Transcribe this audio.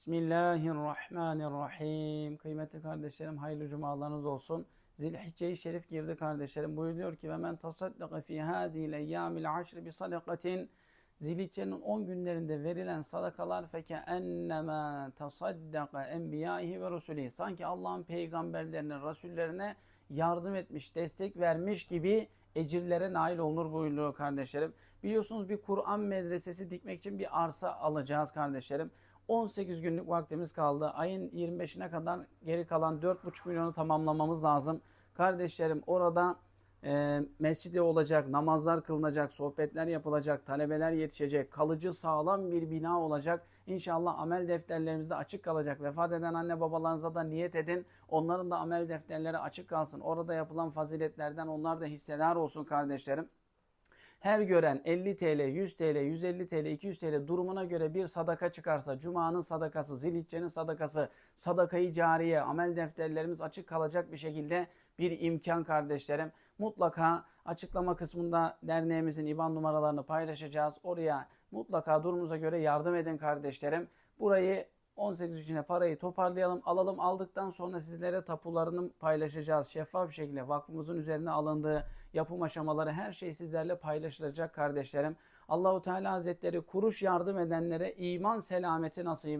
Bismillahirrahmanirrahim. Kıymetli kardeşlerim hayırlı cumalarınız olsun. Zilhicce-i Şerif girdi kardeşlerim. Buyuruyor ki ve men tasaddaka fi hadihi eyyamil aşri bi sadakatin Zilhicce'nin 10 günlerinde verilen sadakalar feke ennema tasaddaka enbiyaihi ve rusulihi. Sanki Allah'ın peygamberlerine, rasullerine yardım etmiş, destek vermiş gibi ecirlere nail olur buyuruyor kardeşlerim. Biliyorsunuz bir Kur'an medresesi dikmek için bir arsa alacağız kardeşlerim. 18 günlük vaktimiz kaldı. Ayın 25'ine kadar geri kalan 4,5 milyonu tamamlamamız lazım. Kardeşlerim orada e, mescidi olacak, namazlar kılınacak, sohbetler yapılacak, talebeler yetişecek, kalıcı sağlam bir bina olacak. İnşallah amel defterlerimizde açık kalacak. Vefat eden anne babalarınıza da niyet edin. Onların da amel defterleri açık kalsın. Orada yapılan faziletlerden onlar da hissedar olsun kardeşlerim. Her gören 50 TL, 100 TL, 150 TL, 200 TL durumuna göre bir sadaka çıkarsa, Cuma'nın sadakası, Zilhicce'nin sadakası, sadakayı cariye, amel defterlerimiz açık kalacak bir şekilde bir imkan kardeşlerim. Mutlaka açıklama kısmında derneğimizin IBAN numaralarını paylaşacağız. Oraya mutlaka durumunuza göre yardım edin kardeşlerim. Burayı 18 içine parayı toparlayalım, alalım. Aldıktan sonra sizlere tapularını paylaşacağız. Şeffaf bir şekilde vakfımızın üzerine alındığı yapım aşamaları her şey sizlerle paylaşılacak kardeşlerim. Allahu Teala Hazretleri kuruş yardım edenlere iman selameti nasip